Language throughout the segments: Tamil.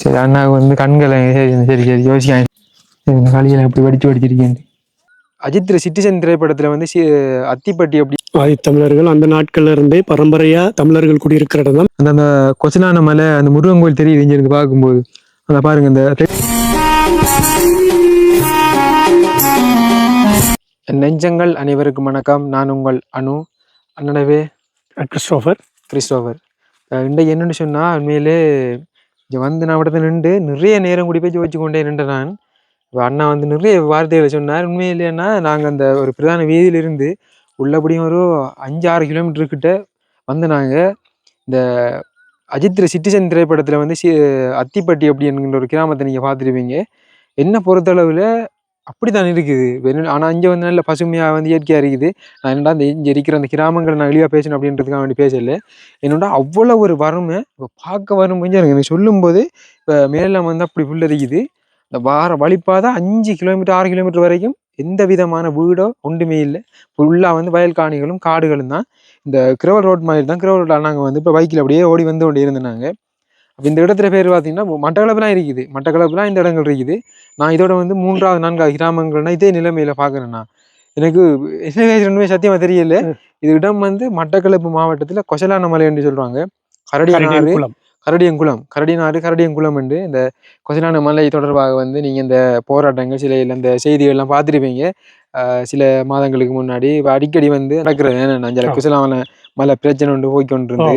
சரி அண்ணாவுக்கு வந்து கண்களை சரி சரி சரி யோசிக்காங்க இந்த களியில் எப்படி வடிச்சு வடிச்சிருக்கேன். அஜித் சிட்டிசன் திரைப்படத்துல வந்து அத்திப்பட்டி அப்படி ஆதித்தமிழர்கள் அந்த நாட்கள்ல இருந்தே பரம்பரையா தமிழர்கள் குடியிருக்கிற இடம் தான் அந்த அந்த கொச்சலான மலை அந்த முருகன் கோயில் தெரியுது இங்க இருந்து பார்க்கும்போது. அந்த பாருங்க இந்த நெஞ்சங்கள் அனைவருக்கும் வணக்கம். நான் உங்கள் அனு. அண்ணனவே கிறிஸ்டோபர். கிறிஸ்டோபர். அஹ் இன்றைக்கு என்னன்னு சொன்னா உண்மையிலே இங்கே வந்து நான் இடத்துல நின்று நிறைய நேரம் கூடி போய் ஜோதிச்சு கொண்டே நின்று நான். அண்ணா வந்து நிறைய வார்த்தைகளை சொன்னார். உண்மையிலேன்னா நாங்கள் அந்த ஒரு பிரதான வீதியிலிருந்து உள்ளபடியும் ஒரு அஞ்சு ஆறு கிலோமீட்டர் கிட்ட வந்து நாங்கள் இந்த அஜித் சிட்டிசன் திரைப்படத்தில் வந்து சி அத்திப்பட்டி அப்படி என்கின்ற ஒரு கிராமத்தை நீங்கள் பார்த்துருப்பீங்க. என்ன பொறுத்தளவில் அப்படி தான் இருக்குது ஆனால் இங்கே வந்து நல்ல பசுமையாக வந்து இயற்கையாக இருக்குது. நான் என்னடா இந்த இங்கே இருக்கிற அந்த கிராமங்களை நான் இழிவாக பேசணும் அப்படின்றதுக்காக வேண்டி பேசல. என்னோட அவ்வளோ ஒரு வறுமை இப்போ பார்க்க வரும் கொஞ்சம் எனக்கு எனக்கு சொல்லும்போது இப்போ மேலே வந்து அப்படி புல் இருக்குது இந்த வார வழிப்பாதை அஞ்சு கிலோமீட்டர் ஆறு கிலோமீட்டர் வரைக்கும் எந்த விதமான வீடோ ஒன்றுமே இல்லை. ஃபுல்லாக வந்து வயல் காணிகளும் காடுகளும் தான். இந்த கிரவல் ரோட் மாதிரி தான் கிரவல் ரோட்டில் நாங்கள் வந்து இப்போ பைக்கில் அப்படியே ஓடி வந்து கொண்டு இருந்தாங்க நாங்கள் இந்த இடத்துல பேர் பார்த்தீங்கன்னா மட்டக்களப்புலாம் இருக்குது. மட்டக்களப்புலாம் இந்த இடங்கள் இருக்குது. நான் இதோட வந்து மூன்றாவது நான்காவது கிராமங்கள்னா இதே நிலைமையில பார்க்குறேன்னா எனக்கு என்ன பேசுறேன்னு சத்தியமாக தெரியல. இது இடம் வந்து மட்டக்களப்பு மாவட்டத்தில் கொசலான மலை என்று சொல்கிறாங்க கரடியனாறு குளம். கரடியங்குளம். கரடினாறு கரடியங்குளம் என்று இந்த கொசலான மலை தொடர்பாக வந்து நீங்கள் இந்த போராட்டங்கள் சில இல்ல இந்த செய்திகள்லாம் பார்த்துருப்பீங்க. சில மாதங்களுக்கு முன்னாடி அடிக்கடி வந்து நடக்கிறது ஏன்னா அஞ்சல. குசலான மலை பிரச்சனை ஒன்று போய்க்கொண்டிருந்து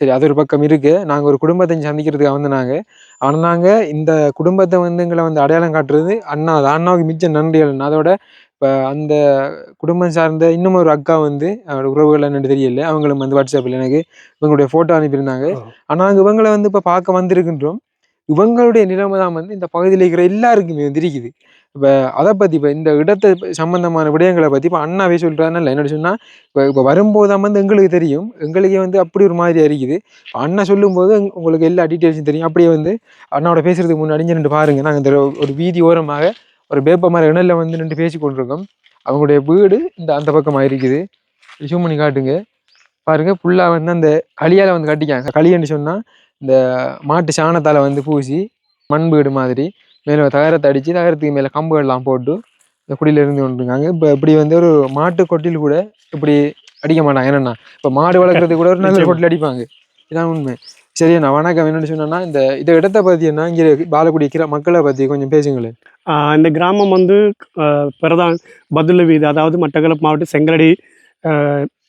சரி அது ஒரு பக்கம் இருக்கு. நாங்க ஒரு குடும்பத்தை சந்திக்கிறதுக்காக வந்து நாங்க ஆனா நாங்க இந்த குடும்பத்தை வந்து எங்களை வந்து அடையாளம் காட்டுறது அண்ணா தான். அண்ணாவுக்கு மிச்ச நன்றிகள் அதோட இப்போ அந்த குடும்பம் சார்ந்த இன்னும் ஒரு அக்கா வந்து உறவுகள் என்னன்னு தெரியல. அவங்களும் வந்து வாட்ஸ்அப்பில் எனக்கு இவங்களுடைய ஃபோட்டோ அனுப்பியிருந்தாங்க. ஆ. ஆனா நாங்க இவங்களை வந்து இப்போ பார்க்க வந்திருக்கின்றோம். இவங்களுடைய நிலைமை தான் வந்து இந்த பகுதியில் இருக்கிற எல்லாருக்குமே வந்து இருக்குது இப்போ அதை பற்றி இப்போ இந்த இடத்தை சம்மந்தமான விடயங்களை பற்றி இப்போ அண்ணாவே சொல்கிறாருன்னு என்னோட சொன்னால் இப்போ இப்போ வரும்போது வந்து எங்களுக்கு தெரியும். எங்களுக்கே வந்து அப்படி ஒரு மாதிரி இருக்குது அண்ணா சொல்லும்போது உங்களுக்கு எல்லா டீட்டெயில்ஸும் தெரியும். அப்படியே வந்து அண்ணாவோட பேசுகிறதுக்கு முன்னாடி நின்று பாருங்கள் நாங்கள் இந்த ஒரு வீதி ஓரமாக ஒரு வேப்ப மர இணல்ல வந்து நின்று பேசி கொண்டிருக்கோம். அவங்களுடைய வீடு இந்த அந்த பக்கமாக இருக்குது. ஜூம் பண்ணி காட்டுங்க. பாருங்கள் ஃபுல்லாக வந்து அந்த களியால் வந்து கட்டிக்காங்க. களின்னு சொன்னால் இந்த மாட்டு சாணத்தால் வந்து பூசி மண் வீடு மாதிரி. மேலே தகரத்தை அடித்து தகரத்துக்கு மேலே கம்புகள்லாம் போட்டு இந்த குடியில இருந்து கொண்டிருக்காங்க. இப்போ இப்படி வந்து ஒரு மாட்டு கொட்டில் கூட இப்படி அடிக்க மாட்டாங்க. என்னன்னா இப்போ மாடு வளர்க்குறதுக்கு கூட ஒரு நல்ல. கொட்டில் அடிப்பாங்க. இதான் உண்மை. சரி நான் வணக்கம். என்னன்னு சொன்னேன்னா இந்த இந்த இடத்தை பற்றி என்ன இங்கே பாலக்குடி இருக்கிற மக்களை பற்றி கொஞ்சம் பேசுங்களேன். இந்த கிராமம் வந்து பிரதான் பதுள வீதி அதாவது மட்டக்களப்பு மாவட்டம் செங்கலடி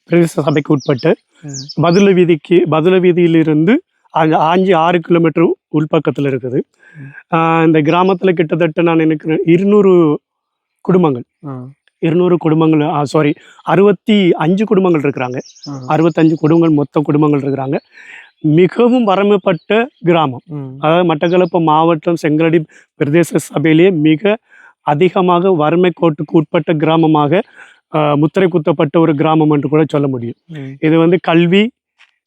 பிரதேச சபைக்கு உட்பட்டு ம். பதுள வீதிக்கு பதுள வீதியிலிருந்து அஞ்சு ஆறு கிலோமீட்டர் உள்பக்கத்தில் இருக்குது. இந்த கிராமத்தில் கிட்டத்தட்ட நான் எனக்கு இருநூறு குடும்பங்கள். இருநூறு குடும்பங்கள் சாரி அறுபத்தி அஞ்சு குடும்பங்கள் இருக்கிறாங்க. அறுபத்தஞ்சு குடும்பங்கள் மொத்த குடும்பங்கள் இருக்கிறாங்க. மிகவும் வறுமைப்பட்ட கிராமம். அதாவது மட்டக்களப்பு மாவட்டம் செங்கலடி பிரதேச சபையிலேயே மிக அதிகமாக வறுமை கோட்டுக்கு உட்பட்ட கிராமமாக முத்திரை குத்தப்பட்ட ஒரு கிராமம் என்று கூட சொல்ல முடியும். இது வந்து கல்வி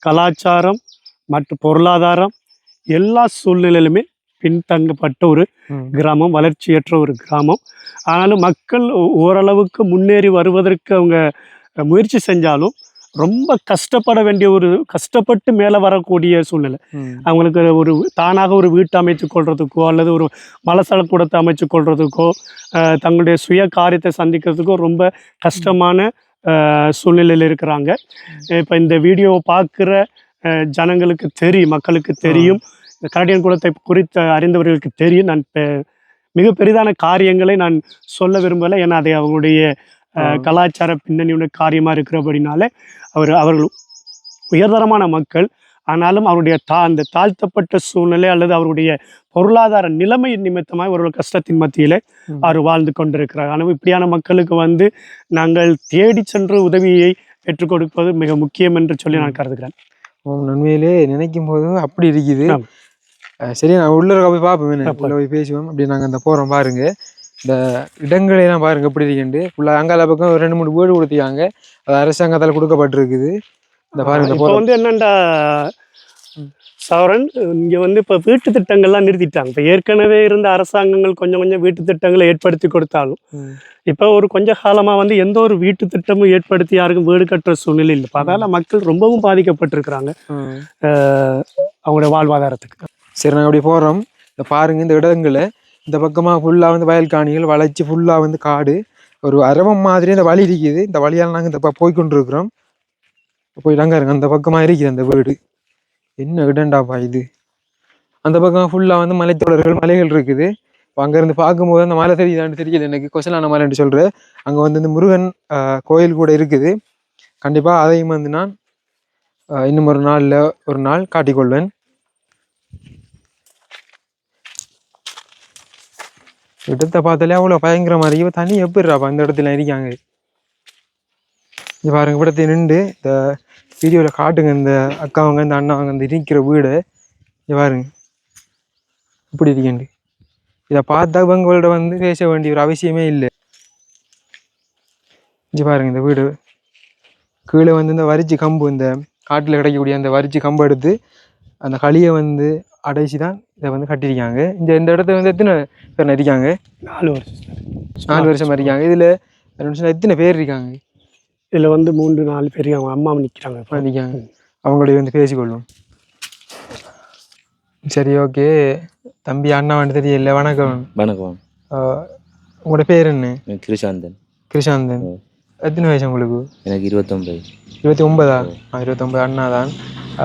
கலாச்சாரம் மற்றும் பொருளாதாரம் எல்லா சூழ்நிலையிலுமே பின்தங்கப்பட்ட ஒரு கிராமம் வளர்ச்சியற்ற ஒரு கிராமம். ஆனாலும் மக்கள் ஓரளவுக்கு முன்னேறி வருவதற்கு அவங்க முயற்சி செஞ்சாலும் ரொம்ப கஷ்டப்பட வேண்டிய ஒரு கஷ்டப்பட்டு மேலே வரக்கூடிய சூழ்நிலை. அவங்களுக்கு ஒரு தானாக ஒரு வீட்டை அமைச்சு கொள்றதுக்கோ அல்லது ஒரு மலசல கூடத்தை அமைச்சு கொள்றதுக்கோ தங்களுடைய சுய காரியத்தை சந்திக்கிறதுக்கோ ரொம்ப கஷ்டமான சூழ்நிலையில் இருக்கிறாங்க. இப்போ இந்த வீடியோவை பார்க்குற ஜனங்களுக்கு தெரியும் மக்களுக்கு தெரியும். இந்த கரடியன் குலத்தை குறித்து அறிந்தவர்களுக்கு தெரியும். நான் பெ- மிக பெரிதான காரியங்களை நான் சொல்ல விரும்பலை. ஏன்னா அதை அவங்களுடைய. கலாச்சார பின்னணியுடைய காரியமாக இருக்கிறபடினால அவர் அவர்கள் உயர்தரமான மக்கள். ஆனாலும் அவருடைய தா அந்த தாழ்த்தப்பட்ட சூழ்நிலை அல்லது அவருடைய பொருளாதார நிலைமை நிமித்தமாக அவர்கள் கஷ்டத்தின் மத்தியிலே. அவர் வாழ்ந்து கொண்டிருக்கிறார். ஆனால் இப்படியான மக்களுக்கு வந்து நாங்கள் தேடி சென்று உதவியை பெற்றுக் கொடுப்பது மிக முக்கியம் என்று சொல்லி நான் கருதுகிறேன். உண்மையிலே நினைக்கும் போது அப்படி இருக்குது. சரி நான் உள்ள இருக்க போய் பார்ப்போம் உள்ள போய் பேசுவோம். அப்படி நாங்கள் அந்த போகிறோம் பாருங்க. இந்த இடங்களை எல்லாம் பாருங்க எப்படி இருக்குண்டு ஃபுல்லாக அங்கால பக்கம் ரெண்டு மூணு வீடு கொடுத்திருக்காங்க. அது அரசாங்கத்தால் கொடுக்கப்பட்டிருக்குது. இந்த பாருங்க இந்த வந்து என்னண்டா சவரன் இங்க வந்து இப்போ வீட்டு திட்டங்கள்லாம் நிறுத்திட்டாங்க. இப்போ ஏற்கனவே இருந்த அரசாங்கங்கள் கொஞ்சம் கொஞ்சம் வீட்டு திட்டங்களை ஏற்படுத்தி கொடுத்தாலும் இப்போ ஒரு கொஞ்ச காலமாக வந்து எந்த ஒரு வீட்டு திட்டமும் ஏற்படுத்தி யாருக்கும் வீடு கட்டுற சூழ்நிலை இல்லை. இப்போ அதால மக்கள் ரொம்பவும் பாதிக்கப்பட்டிருக்கிறாங்க. அஹ் அவங்களுடைய வாழ்வாதாரத்துக்கு. சரி நாங்கள் அப்படி போகிறோம் இந்த பாருங்க இந்த இடங்களை. இந்த பக்கமாக ஃபுல்லாக வந்து வயல் காணிகள் வளைச்சு ஃபுல்லாக வந்து காடு. ஒரு அரவம் மாதிரி இந்த வழி இருக்குது. இந்த வழியால் நாங்கள் இந்த பக்கம் போய் இருங்க அந்த பக்கமாக இருக்குது அந்த வீடு. என்ன இடண்டாப்பா இது? அந்த பக்கம் ஃபுல்லாக வந்து மலைத்தொடர்கள் மலைகள் இருக்குது. இப்போ அங்கேருந்து பார்க்கும்போது அந்த மலை தெரியுதான்னு தெரியல. எனக்கு கொசலான மலைன்னு சொல்கிறேன் அங்கே வந்து இந்த முருகன் கோயில் கூட இருக்குது. கண்டிப்பாக அதையும் வந்து நான் இன்னும் ஒரு நாளில் ஒரு நாள் காட்டிக்கொள்வேன். இடத்தை பார்த்தாலே அவ்வளோ பயங்கரமாக இருக்கு. இப்போ தண்ணி எப்படிறாப்பா இந்த இடத்துல இருக்காங்க? இங்க பாருங்க இப்படத்தை நின்று இந்த வீடியோவில் காட்டுங்க இந்த அக்காவங்க இந்த அண்ணாவங்க இந்த இருக்கிற வீடு. இங்க பாருங்க. இப்படி இருக்கேன் இதை பார்த்தா இவங்களோட வந்து பேச வேண்டிய ஒரு அவசியமே இல்லை. இங்க பாருங்க இந்த வீடு. கீழே வந்து இந்த வரிச்சி கம்பு இந்த காட்டில் கிடைக்கக்கூடிய அந்த வரிச்சி கம்பு எடுத்து அந்த களியை வந்து அடைச்சி தான் இதை வந்து கட்டியிருக்காங்க. இந்த இந்த இடத்துல வந்து எத்தனை பேர் இருக்காங்க நாலு வருஷம் நாலு வருஷமா இருக்காங்க. இதுல ரெண்டு வருஷம் எத்தனை பேர் இருக்காங்க? இதுல வந்து மூன்று நாலு பேர் அவங்க அம்மா. இருக்காங்க அவங்களுடைய வந்து பேசிக்கொள்வோம். சரி ஓகே. தம்பி அண்ணா வந்து தெரியல வணக்கம். வணக்கம். ஆஹ் உங்களோட பேர் என்ன? நான் கிருஷாந்தன். கிருஷாந்தன். எத்தனை வயசு உங்களுக்கு? எனக்கு இருபத்தொம்பது. இருபத்தி ஒன்பதா ஆ இருபத்தொன்பது அண்ணா தான்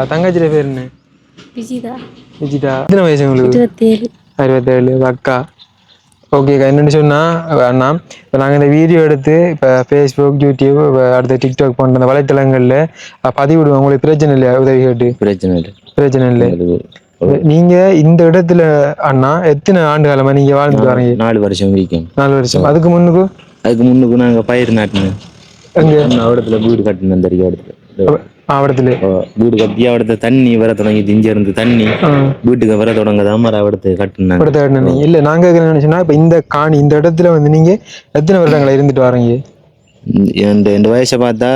தங்கச்சியோட பேர் என்ன? விஜிதா. விஜிதா. எத்தனை வயசு உங்களுக்கு? இருபத்தேழு. அறுபத்தேழு அக்கா? ஓகேக்கா என்னென்னு சொன்னால் அண்ணா இப்போ நாங்கள் இந்த வீடியோ எடுத்து இப்போ ஃபேஸ்புக் யூடியூப் இப்போ அடுத்து டிக்டாக் போன்ற அந்த வலைத்தளங்களில் பதிவிடுவோம். உங்களுக்கு பிரச்சனை இல்லையா? உதவி கேட்டு. பிரச்சனை இல்லை. பிரச்சனை இல்லை. நீங்கள் இந்த இடத்துல அண்ணா எத்தனை ஆண்டு காலமாக நீங்கள் வாழ்ந்துட்டு வரீங்க? நாலு வருஷம் வீக்கம் நாலு வருஷம். அதுக்கு முன்னுக்கு? அதுக்கு முன்னுக்கு நாங்கள் பயிர் நாட்டினேன் எங்க? அவடத்துல வீடு கட்டினோம் தெரியும் இடத்துல வீடு கட்டி அவடத்த தண்ணி வர தொடங்கி இங்க இருந்து தண்ணி வீட்டுக்கு வர தொடங்கதான் மர அவடத்தை கட்டினாங்க. இல்லை நாங்கள் நினச்சோன்னா இப்போ இந்த காணி இந்த இடத்துல வந்து நீங்கள் எத்தனை வருடங்களா இருந்துட்டு வரீங்க? என் என் வயசை பார்த்தா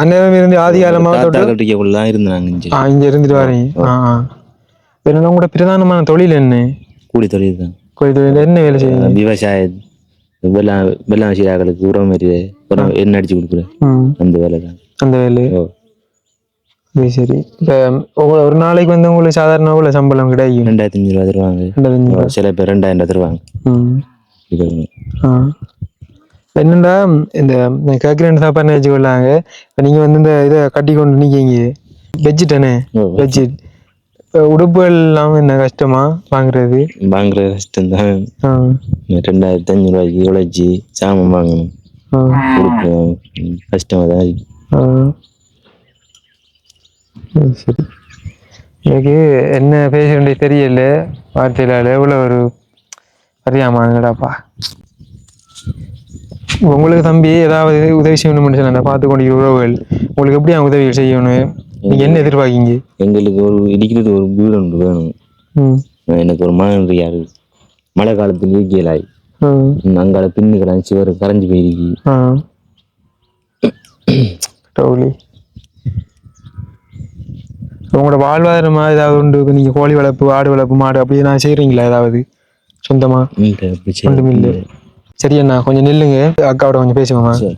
அந்நேரம் இருந்து ஆதி காலமாக தாத்தா கட்டிக்கக்குள்ள தான் இருந்தாங்க இங்க. இருந்துட்டு வரீங்க. என்ன உங்களோட பிரதானமான தொழில் என்ன? கூலி தொழில் தான். கோயில் தொழில் என்ன வேலை செய்யுங்க விவசாய வெள்ளம் வெள்ளம் சீராக்களுக்கு உரம் மாரி உரம் எண்ணெய் அடிச்சு கொடுக்குறேன் அந்த வேலை தான். அந்த வேலை. ஓ. சரி. இப்போ ஒரு நாளைக்கு வந்து உங்களுக்கு சாதாரண எவ்வளோ சம்பளம் கிடைக்கும்? ரெண்டாயிரத்தி ரூபா தருவாங்க. ரெண்டாயிரத்தி ஐநூறு. சில பேர் ரெண்டாயிரம் ரூபா தருவாங்க. இது ஆ. என்னடா இந்த கேட்குறேன் சாப்பாடு வச்சுக்கொள்ளாங்க இப்போ நீங்கள் வந்து இந்த இதை கட்டி கொண்டு நிற்கீங்க ஓ. வெஜ்ஜிட் இப்போ உடுப்புகள் எல்லாம் என்ன கஷ்டமா வாங்குறது? வாங்குற கஷ்டம் தான் ரெண்டாயிரத்தி அஞ்சூறு ரூபாய்க்கு உழைச்சி சாமான் வாங்கணும். கொடுக்கணும் கஷ்டமாக தான் ஆ. சரி, எனக்கு என்ன பேச வேண்டிய தெரியல. வார்த்தையிலால எவ்வளோ ஒரு அறியாமாங்கடாப்பா உங்களுக்கு தம்பி ஏதாவது உதவி செய்யணும்னு சொன்னா பார்த்து கொண்டு உறவுகள். உங்களுக்கு எப்படி அவங்க உதவி செய்யணும்? நீங்க என்ன எதிர்பார்க்கீங்க? எங்களுக்கு ஒரு இடிக்கிறது ஒரு வீடு ஒன்று வேணும். எனக்கு ஒரு மகன் இருக்காரு மழை காலத்தில் இயற்கையிலாய் அங்கால பின்னுக்கெல்லாம் சிவர் கரைஞ்சு போயிருக்கு ஆ டவுலி உங்களோட வாழ்வாதாரமா ஏதாவது உண்டு? இப்ப நீங்க கோழி வளர்ப்பு ஆடு வளர்ப்பு மாடு அப்படி நான் செய்றீங்களா ஏதாவது? சொந்தமா? வீட்டை அப்படி செய்ய- ஒன்றும் இல்லை. சரி அண்ணா கொஞ்சம் நில்லுங்க. அக்காவோட கொஞ்சம் பேசுவோமா சரி.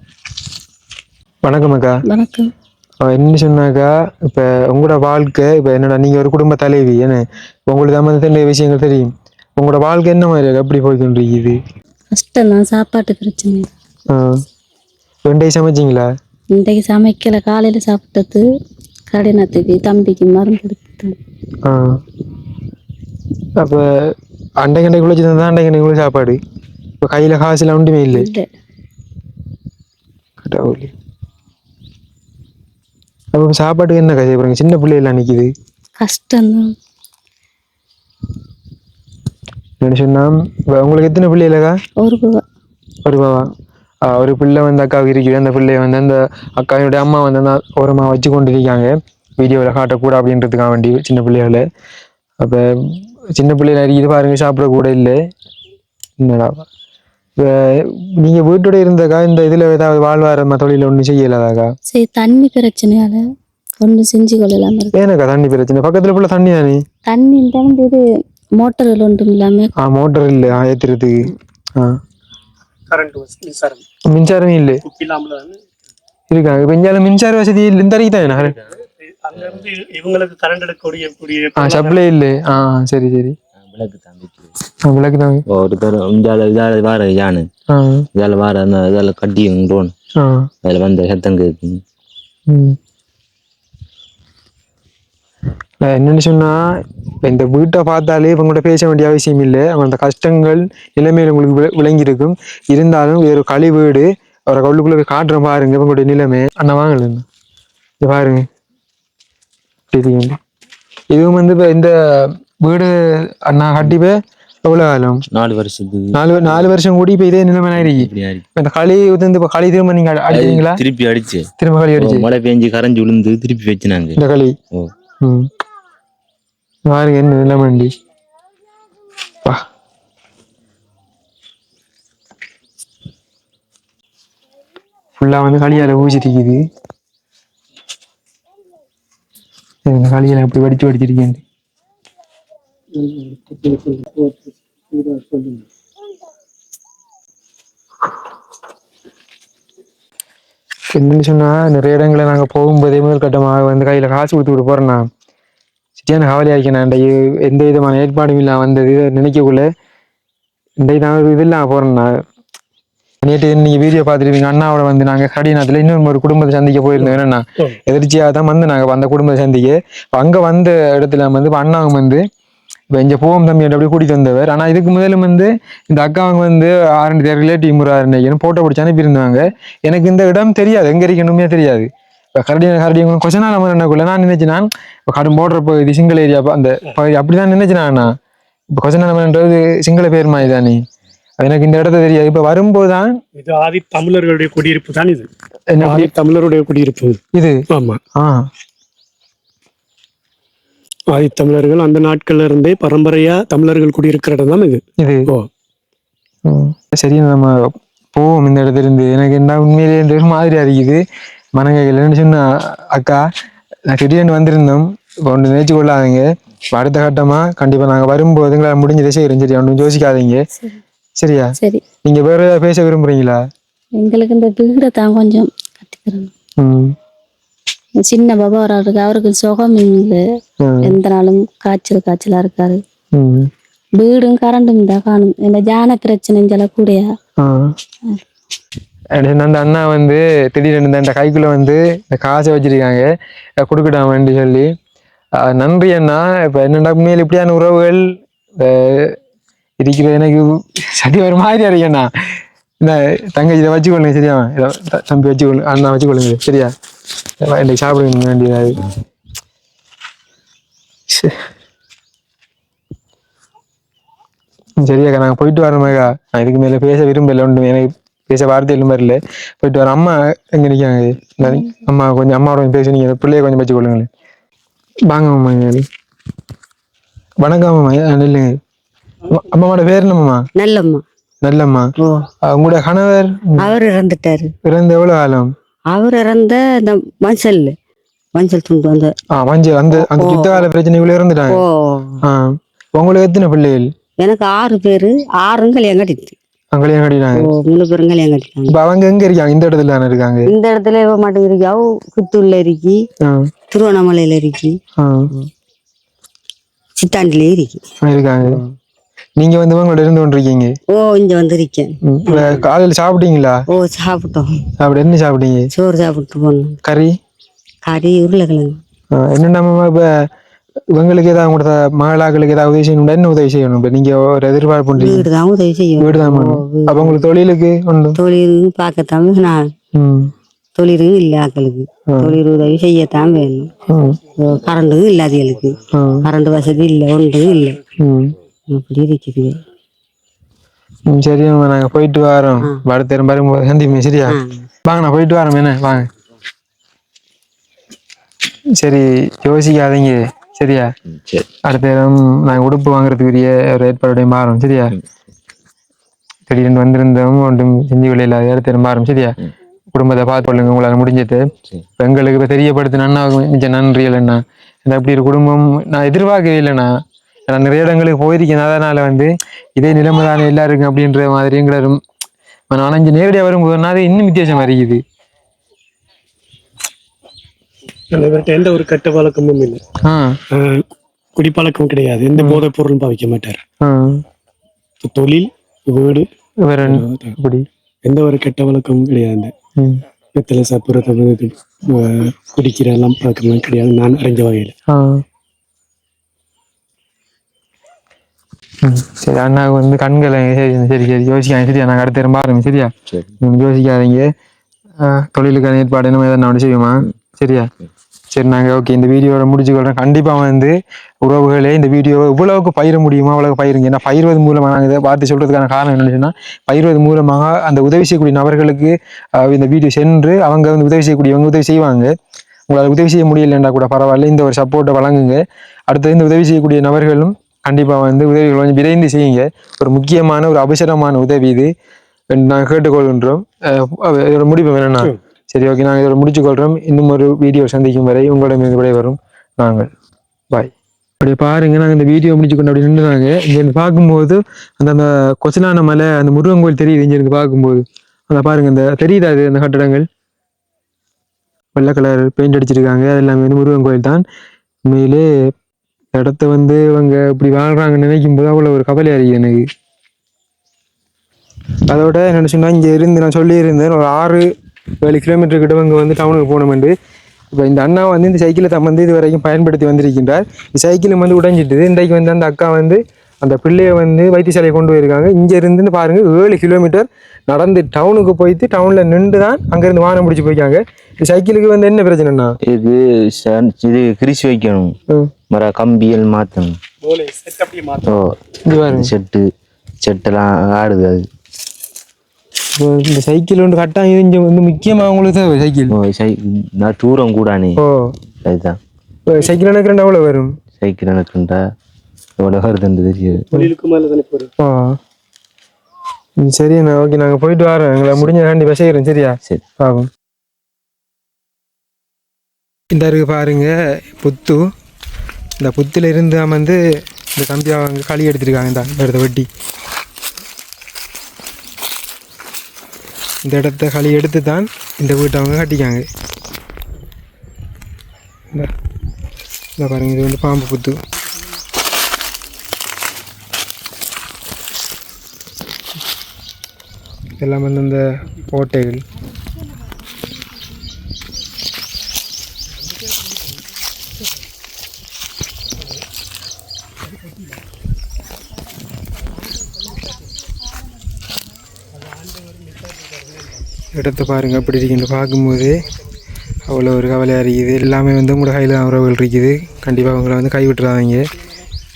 வணக்கம் அக்கா. வணக்கம். என்ன சொன்னாக்கா இப்போ உங்களோட வாழ்க்கை இப்போ என்னடா நீங்கள் ஒரு குடும்ப தலைவி என்ன? உங்களுக்கு சம்மந்தத்தில் நிறைய விஷயங்கள் தெரியும். உங்களோட வாழ்க்கை என்ன மாதிரி? எப்படி போய்க்கொண்டிருக்குது கஷ்டம்தான் சாப்பாட்டு பிரச்சனை. ஆ. ரெண்டே சமைச்சிங்களா? இன்றைக்கு சமைக்கல. காலையில் சாப்பிட்டது கடினத்துக்கு தம்பிக்கு மருந்து எடுத்துட்டேன் ஆ. அப்போ அண்டை கண்டை குளிச்சு தான் அண்டை கண்டை குளிச்சு சாப்பாடு? இப்போ கையில் காசுலாம் ஒன்றுமே இல்லை? கடவுளே. அப்போ சாப்பாட்டுக்கு என்ன கதை பாருங்க சின்ன பிள்ளைலாம் நிற்கிது கஷ்டம்தான். என்ன சொன்னா உங்களுக்கு எத்தனை பிள்ளைகளக்கா ஒரு ரூபா ஒரு பாவா. ஒரு பிள்ளை வந்து அக்காவுக்கு இருக்குது. அந்த பிள்ளைய வந்து அந்த அக்காவுடைய அம்மா வந்து அந்த ஓரமாக வச்சு கொண்டு இருக்காங்க வீடியோவில் காட்டக்கூட அப்படின்றதுக்காக வேண்டி சின்ன பிள்ளைகளை. அப்போ சின்ன பிள்ளைல இருக்குது பாருங்க சாப்பிட கூட இல்லை. என்னடா? இப்போ நீங்கள் வீட்டோட இருந்தக்கா இந்த இதில் ஏதாவது வாழ்வாரமா தொழில் ஒன்றும் செய்யலாதாக்கா? சரி தண்ணி பிரச்சனையால ஒன்றும் செஞ்சு கொள்ளலாம ஏனக்கா தண்ணி பிரச்சனை? பக்கத்தில் ஃபுல்லாக தண்ணி தானே? தண்ணி இருந்தாலும் இது மோட்டர்கள் ஒன்றும் இல்லாம ஆ மோட்டர் இல்லை ஆ ஏற்றுறதுக்கு ஆ. கரண்ட் மின்சாரம் மின்சாரம் இல்லை. இருக்காங்க. இப்போ இங்கே மின்சார வசதி இல்லை இந்த அறிக்கை தானே அங்க இருந்து இவங்களுக்கு கரண்ட் எடுக்கக்கூடிய கூடிய ஆ சப்ளை இல்லை. ஆ சரி சரி. விளக்கு தான் வைக்கிறது. ஆ, விளக்கு தான் ஒருத்தர் இதால இதால வார யானை. ஆ. இதால வார இதால கட்டி ட்ரோன். ஆ. அதுல வந்த சத்தம். நான் என்னன்னு சொன்னா இப்ப இந்த வீட்டை பார்த்தாலே இவங்கள்ட்ட பேச வேண்டிய அவசியம் இல்லை. அவங்களோட கஷ்டங்கள் நிலைமையில உங்களுக்கு விளங்கியிருக்கும். இருந்தாலும் ஒரு களி வீடு. அவரை கவுளுக்குள்ள போய் காட்டுறேன் பாருங்க இவங்களுடைய நிலைமை. அண்ணா வாங்கல இது பாருங்க. தெரியும். இதுவும் வந்து இப்ப இந்த வீடு அண்ணா கட்டி போய் எவ்வளவு காலம்? நாலு வருஷத்துக்கு நாலு நாலு வருஷம் கூடி இப்ப இதே நிலைமை ஆயிருக்கு. இப்ப இந்த களி வந்து இப்ப களி திரும்ப நீங்க அடி- அடிக்கிறீங்களா திருப்பி அடிச்சு. திரும்ப களி அடிச்சு. மழை பெஞ்சு கரைஞ்சு விழுந்து திருப்பி வச்சுனாங்க. இந்த களி. ஓ. ம். பாருங்க என்ன நிலைமண்டி பா ஃபுல்லாக வந்து களியால் ஊசிட்டிக்குது இந்த களியில் எப்படி வடிச்சு வடிச்சிருக்கேன் என்னன்னு சொன்னா நிறைய இடங்களை நாங்க போகும்போதே முதல் கட்டமாக வந்து கையில் காசு கொடுத்து விட்டு போறேன்னா சரியான கவலையா இருக்கேன் நான் எந்த விதமான ஏற்பாடும் இல்லாம வந்தது நினைக்கக்குள்ள இந்த நான் ஒரு இது இல்லாம போறேன்னா நேற்று நீங்க வீடியோ பார்த்துருப்பீங்க அண்ணாவோட வந்து நாங்க கடினத்துல இன்னொரு ஒரு குடும்பத்தை சந்திக்க போயிருந்தோம். என்னன்னா எதிர்ச்சியாக தான் வந்து நாங்க அந்த குடும்பத்தை சந்திக்க. இப்ப அங்க வந்த இடத்துல வந்து இப்ப அண்ணாவும் வந்து இப்போ இங்கே போவோம் தம்பி அப்படி கூட்டிட்டு வந்தவர். ஆனா இதுக்கு முதலும் வந்து இந்த அக்காவங்க வந்து ஆரண்டு தேர் ரிலேட்டிவ் முறை நினைக்கணும் போட்டோ பிடிச்சி அனுப்பியிருந்தாங்க. எனக்கு இந்த இடம் தெரியாது. எங்க இருக்கணுமே தெரியாது. இப்போ கரடி கரடி கொஞ்ச நாள் நம்ம என்னக்குள்ள நான் நினைச்சேன் நான் இப்போ கடும் போடுற பகுதி சிங்கள ஏரியா அந்த பகுதி அப்படிதான் நினைச்சேன் நான். இப்போ கொஞ்ச நாள் நம்மன்றது சிங்கள பேர் மாதிரி தானே அது எனக்கு இந்த இடத்த தெரியாது. இப்போ வரும்போது தான் இது ஆதி தமிழர்களுடைய குடியிருப்பு தான் இது. ஆதி தமிழருடைய குடியிருப்பு. இது? ஆமா. ஆ. ஆதி தமிழர்கள் அந்த நாட்கள்ல இருந்தே பரம்பரையா தமிழர்கள் குடியிருக்கிற இடம் தான் இது. இது? ஓ. சரி நம்ம போவோம். இந்த இடத்துல இருந்து எனக்கு என்ன உண்மையிலேயே இந்த ஒரு இருக்குது மனங்கைகள் சொன்னா அக்கா நான் திடீர்னு வந்திருந்தோம். இப்போ ஒன்று நினைச்சு கொள்ளாதீங்க அடுத்த கட்டமா கண்டிப்பா நாங்க வரும்போது எங்களால் முடிஞ்சதை செய்கிறோம் சரியா? ஒன்றும் யோசிக்காதீங்க. சரி. சரியா? சரி. நீங்க வேற ஏதாவது பேச விரும்புறீங்களா? எங்களுக்கு இந்த வீடை தான் கொஞ்சம் கட்டித்தரணும் ம். சின்ன பாபா ஒரு இருக்கு அவருக்கு சுகம் இல்லை. எந்த நாளும் காய்ச்சல் காய்ச்சலா இருக்காரு வீடும் கரண்டும் தான் காணும். இந்த ஜான பிரச்சனை கூடயா? அப்படின்னு அந்த அண்ணா வந்து திடீர்னு இந்த- கைக்குள்ளே கைக்குள்ள வந்து இந்த காசை வச்சிருக்காங்க. கொடுக்கட்டான் வேண்டி சொல்லி. நன்றி அண்ணா. இப்ப என்னடா உண்மையில் இப்படியான உறவுகள்? அஹ் இருக்கிறது எனக்கு சரி ஒரு மாதிரி இருக்கேண்ணா இந்த தங்கச்சி இதை வச்சுக்கொள்ளுங்க சரியா? இதை தம்பி வச்சுக்கொள்ளு அண்ணா வச்சுக்கொள்ளுங்க சரியா? இன்னைக்கு சாப்பிடுங்க வேண்டியது சரியாக்கா நாங்கள் போயிட்டு வரோமேக்கா நான் இதுக்கு மேலே பேச விரும்பல ஒன்று எனக்கு பேச வார்த்தை இல்லை மாதிரி இல்லை. போயிட்டு வரோம் அம்மா எங்கே நிற்காங்க அம்மா கொஞ்சம் அம்மாவோட பேசி நீங்கள் பிள்ளைய கொஞ்சம் வச்சு கொள்ளுங்களேன். வாங்க அம்மா. வணக்கம் அம்மா அம்மா- அம்மாவோட பேர் என்னம்மா நல்லம்மா. நல்லம்மா. உங்களோட கணவர்? அவர் இறந்துட்டாரு. இறந்து எவ்வளோ காலம்? அவர் இறந்த இந்த மஞ்சள். மஞ்சள் துண்டு அந்த. ஆ மஞ்சள். அந்த அந்த யுத்த கால பிரச்சனைக்குள்ள இறந்துட்டாங்க. உங்களுக்கு எத்தனை பிள்ளைகள்? எனக்கு ஆறு பேரு. ஆறும் கல்யாணம் கட்டிட்டு மூணு பேரும் கல்யாணம் கட்டிட்டாங்க. இப்போ அவங்க எங்க இருக்காங்க? இந்த இடத்துல தானே இருக்காங்க? இந்த இடத்துல இவ மட்டும் இருக்காவு குத்தூர்ல இருக்கி திருவண்ணாமலையில இருக்கி சித்தாண்டிலே இருக்கி. இருக்காங்க. நீங்க வந்து உங்களோட இருந்து கொண்டிருக்கீங்க? ஓ இங்க வந்து இருக்கேன் ம், இப்ப காலையில சாப்பிட்டீங்களா? ஓ சாப்பிட்டோம். சாப்பிட என்ன சாப்பிட்டீங்க? சோறு சாப்பிட்டு போனோம். கறி? கறி உருளைக்கிழங்கு. ஆ, என்னென்னமா இப்ப இவங்களுக்கு ஏதாவது உங்களோட மகளாக்களுக்கு ஏதாவது உதவி செய்யணும் என்ன உதவி செய்யணும் இப்ப நீங்க ஒரு எதிர்பார்ப்பு வீடு தான் உதவி செய்யும் வீடு. தான். அப்ப உங்களுக்கு தொழிலுக்கு ஒன்று தொழில் பார்க்கத்தான் நான் ம். தொழிலும் இல்லை ஆக்களுக்கு. தொழில் உதவி செய்யத்தான் வேணும். கரண்டும் இல்லாதவங்களுக்கு ம் கரண்ட் வசதி இல்லை ஒன்றும் இல்லை. அப்படி இருக்குது. சரி நாங்க போயிட்டு வரோம். அடுத்த வரும்போது சந்திப்போம் சரியா? வாங்க நான் போயிட்டு வரோம் என்ன? வாங்க. சரி யோசிக்காதீங்க. சரியா? சரி. அடுத்த நேரம் நாங்கள் உடுப்பு வாங்குறதுக்குரிய ஒரு ஏற்பாடு மாறும் சரியா? திடீர்னு வந்திருந்தோம் ஒன்றும் செஞ்சு கொள்ளையில அடுத்த நேரம் மாறும் சரியா? குடும்பத்தை பார்த்து கொள்ளுங்க உங்களால் முடிஞ்சது எங்களுக்கு இப்போ தெரியப்படுத்தின அண்ணாவுக்கு மிச்ச நன்றி இல்லைண்ணா. எனக்கு அப்படி ஒரு குடும்பம் நான் எதிர்பார்க்கவே இல்லைண்ணா. நான் நிறைய இடங்களுக்கு போயிருக்கேன் அதனால வந்து இதே நிலைமை தானே எல்லாருக்கும் அப்படின்ற மாதிரி எங்களை நான் அஞ்சு நேரடியாக வரும்போதுனா அது இன்னும் வித்தியாசமா இருக்குது. இவர்கிட்ட எந்த ஒரு கெட்ட பழக்கமும் இல்லை. குடிப்பழக்கம் கிடையாது. எந்த போதைப் பொருளும் பாவிக்க மாட்டார். தொழில் வீடு எந்த ஒரு கெட்ட வழக்கமும் கிடையாது. வெத்தலை சாப்பிட்றது குடிக்கிற எல்லாம் பழக்கம்லாம் கிடையாது. நான் அறிஞ்ச வகையில். சரி அண்ணாவுக்கு வந்து கண்களை சரி சரி சரி யோசிக்காங்க சரியா நாங்கள் அடுத்த தரம் பாருங்க சரியா? யோசிக்காதீங்க. தொழிலுக்கான ஏற்பாடு என்ன எதனா ஒன்று செய்வோமா? சரியா? சரி நாங்கள் ஓகே இந்த வீடியோவை முடிச்சுக்கொள்கிறோம் கண்டிப்பாக வந்து உறவுகளே இந்த வீடியோவை இவ்வளவுக்கு பயிர முடியுமோ? அவ்வளவு பயிருங்க. ஏன்னா பயிர்வது மூலமாக நாங்கள் இதை பார்த்து சொல்கிறதுக்கான காரணம் என்னென்னா சொன்னால் பயிர்வது மூலமாக அந்த உதவி செய்யக்கூடிய நபர்களுக்கு இந்த வீடியோ சென்று அவங்க வந்து உதவி செய்யக்கூடியவங்க உதவி செய்வாங்க. உங்களால் உதவி செய்ய முடியலன்னா கூட பரவாயில்ல. இந்த ஒரு சப்போர்ட்டை வழங்குங்க. அடுத்தது இந்த உதவி செய்யக்கூடிய நபர்களும் கண்டிப்பாக வந்து உதவிகள் கொஞ்சம் விரைந்து செய்யுங்க. ஒரு முக்கியமான ஒரு அவசரமான உதவி இது. நாங்கள் கேட்டுக்கொள்கின்றோம். முடிவு வேணும்னா சரி ஓகே நாங்கள் இதோட முடிச்சுக்கொள்கிறோம் இன்னும் ஒரு வீடியோ சந்திக்கும் வரை உங்களிடம் வரும் நாங்கள். பாய் அப்படி பாருங்க நாங்கள் இந்த வீடியோ முடிச்சுக்கொண்டு அப்படி நின்றுனாங்க இங்கேருந்து பார்க்கும்போது அந்த அந்த கொசலான மலை அந்த முருகன் கோயில் தெரியுது இங்கேருந்து பார்க்கும்போது. அந்த பாருங்க இந்த தெரியுதா அது அந்த கட்டடங்கள்? வெள்ளை கலர் பெயிண்ட் அடிச்சிருக்காங்க அது எல்லாமே வந்து முருகன் கோயில் தான். உண்மையிலே இடத்த வந்து இவங்க இப்படி வாழ்றாங்கன்னு நினைக்கும் போது அவ்வளோ ஒரு கவலையாக இருக்குது எனக்கு. அதோட என்ன சொன்னால் இங்கே இருந்து நான் சொல்லியிருந்தேன் ஒரு ஆறு ஏழு கிலோமீட்டர் கிட்ட இவங்க வந்து டவுனுக்கு போகணுமெண்டு இப்போ இந்த அண்ணா வந்து இந்த சைக்கிளை தான் வந்து இது வரைக்கும் பயன்படுத்தி வந்திருக்கின்றார். இந்த சைக்கிளும் வந்து உடைஞ்சிட்டுது. இன்றைக்கு வந்து அந்த அக்கா வந்து அந்த பிள்ளைய வந்து வைத்தியசாலையை கொண்டு போயிருக்காங்க. இங்கே இருந்து பாருங்க ஏழு கிலோமீட்டர் நடந்து டவுனுக்கு போயிட்டு டவுனில் நின்று தான் அங்கேருந்து வானம் பிடிச்சி போய்க்காங்க இந்த சைக்கிளுக்கு வந்து என்ன பிரச்சனைண்ணா இது இது கிரிசி வைக்கணும். ம். மர கம்பியல் மாற்றணும் ஓ இது பாருங்க. செட்டு செட்டெல்லாம் ஆடுது அது. இந்த சைக்கிள் வந்து கட்டாயம் இங்கே வந்து முக்கியமாக உங்களுக்கு தேவை சைக்கிள். ஓ சை நான் தூரம் கூடானே. ஓ. அதுதான். இப்போ சைக்கிள் எனக்கு ரெண்டு எவ்வளோ வரும்? சைக்கிள் எனக்குண்டா எவ்வளோ வருதுன்னு தெரியாது. தொழிலுக்கு மேலே தானே போகிறேன் ஆ. சரிண்ணா ஓகே நாங்கள் போயிட்டு வரோம் எங்களை முடிஞ்ச கண்டிப்பாக செய்கிறோம் சரியா? சரி. பாவம். இந்த இருக்கு பாருங்க புத்து. இந்த புத்துல இருந்து வந்து இந்த கம்பி அவங்க களி எடுத்திருக்காங்க இந்த இந்த இடத்த வெட்டி. இந்த இடத்த களி எடுத்து தான் இந்த வீட்டை அவங்க கட்டிக்காங்க. இந்த பாருங்கள் இது வந்து பாம்பு புத்து இதெல்லாம் வந்து இந்த ஓட்டைகள். இடத்த பாருங்கள் அப்படி இருக்குன்னு பார்க்கும்போது அவ்வளோ ஒரு கவலையாக இருக்குது. எல்லாமே வந்து உங்களோட கையில் தான் உறவுகள் இருக்குது. கண்டிப்பாக அவங்கள வந்து கைவிட்டுறாதீங்க.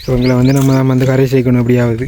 இவங்களை வந்து நம்ம தான் வந்து கரை சேர்க்கணும் எப்படியாவது.